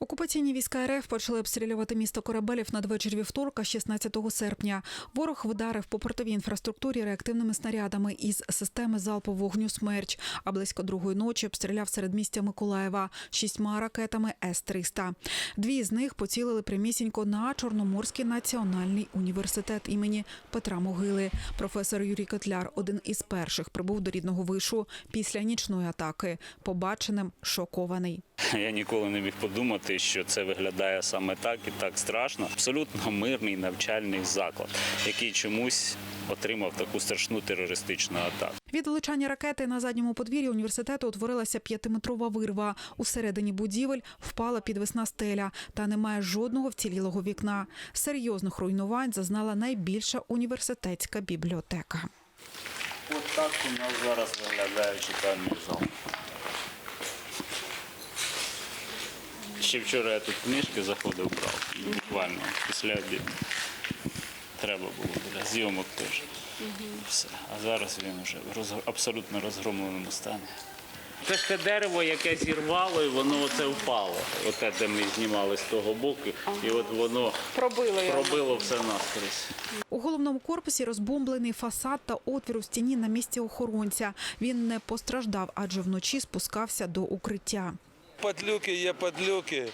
Окупаційні війська РФ почали обстрілювати місто Корабелів надвечір вівторка, 16 серпня. Ворог вдарив по портовій інфраструктурі реактивними снарядами із системи залпового вогню «Смерч», а близько другої ночі обстріляв середмістя Миколаєва шістьма ракетами С-300. Дві з них поцілили прямісінько на Чорноморський національний університет імені Петра Могили. Професор Юрій Котляр один із перших прибув до рідного вишу після нічної атаки. Побаченим шокований. Я ніколи не міг подумати, що це виглядає саме так і так страшно. Абсолютно мирний навчальний заклад, який чомусь отримав таку страшну терористичну атаку. Від влучання ракети на задньому подвір'ї університету утворилася п'ятиметрова вирва. Усередині будівель впала підвісна стеля та немає жодного вцілілого вікна. Серйозних руйнувань зазнала найбільша університетська бібліотека. От так у нас зараз виглядає читальний зал. Ще вчора я тут книжки заходив брав, буквально після обіду. Треба було для зйомок теж. Все. А зараз він вже в роз- абсолютно розгромленому стані. Це ж те дерево, яке зірвало, і воно оце впало. Оте, де ми знімали з того боку, і от воно Пробило пробило все наскрізь. У головному корпусі розбомблений фасад та отвір у стіні на місці охоронця. Він не постраждав, адже вночі спускався до укриття. Падлюки є падлюки.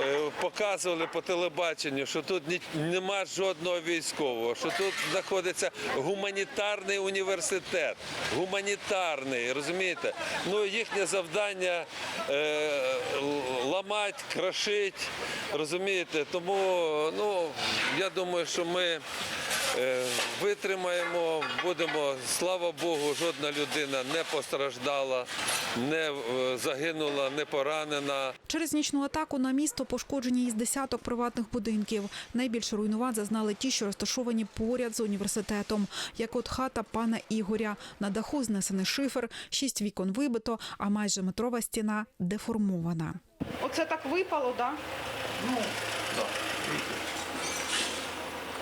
Е, Показували по телебаченню, що тут нема жодного військового, що тут знаходиться гуманітарний університет. Гуманітарний, розумієте? Ну їхнє завдання е, ламати, крошити, розумієте? Тому ну, я думаю, що ми витримаємо, будемо, слава Богу, жодна людина не постраждала, не е, загинула, не поранена. Через нічну атаку на місто пошкоджені із десяток приватних будинків. Найбільше руйнувань зазнали ті, що розташовані поряд з університетом, як от хата пана Ігоря. На даху знесений шифер, шість вікон вибито, а майже метрова стіна деформована. Оце так випало, так? Ну,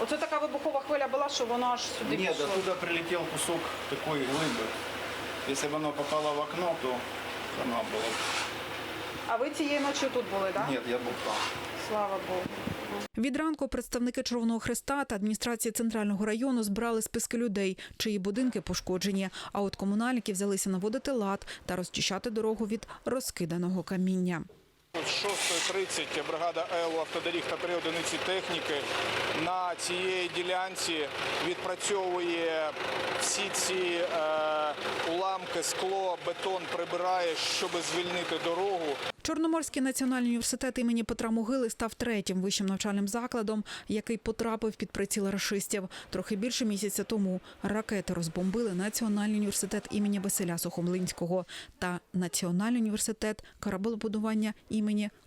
Оце така вибухова хвиля була, що воно аж сюди Нет, пішло. оттуда прилетел кусок такой глыбы. Если бы оно попало в окно, то она была. бы. А ви цієї ночі тут були, так? Нет, я был там. Слава Богу. Від ранку представники Червоного Христа та адміністрації центрального району збирали списки людей, чиї будинки пошкоджені. А от комунальники взялися наводити лад та розчищати дорогу від розкиданого каміння. З 6.30 бригада ЕЛУ автодоріг та три одиниці техніки на цієї ділянці відпрацьовує всі ці е, уламки, скло, бетон прибирає, щоб звільнити дорогу. Чорноморський національний університет імені Петра Могили став третім вищим навчальним закладом, який потрапив під приціл рашистів. Трохи більше місяця тому ракети розбомбили Національний університет імені Василя Сухомлинського та Національний університет кораблебудування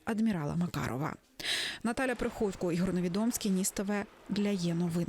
адмірала Макарова. Наталя Приходько, Ігор Невідомський, Ніс ТВ для є новин.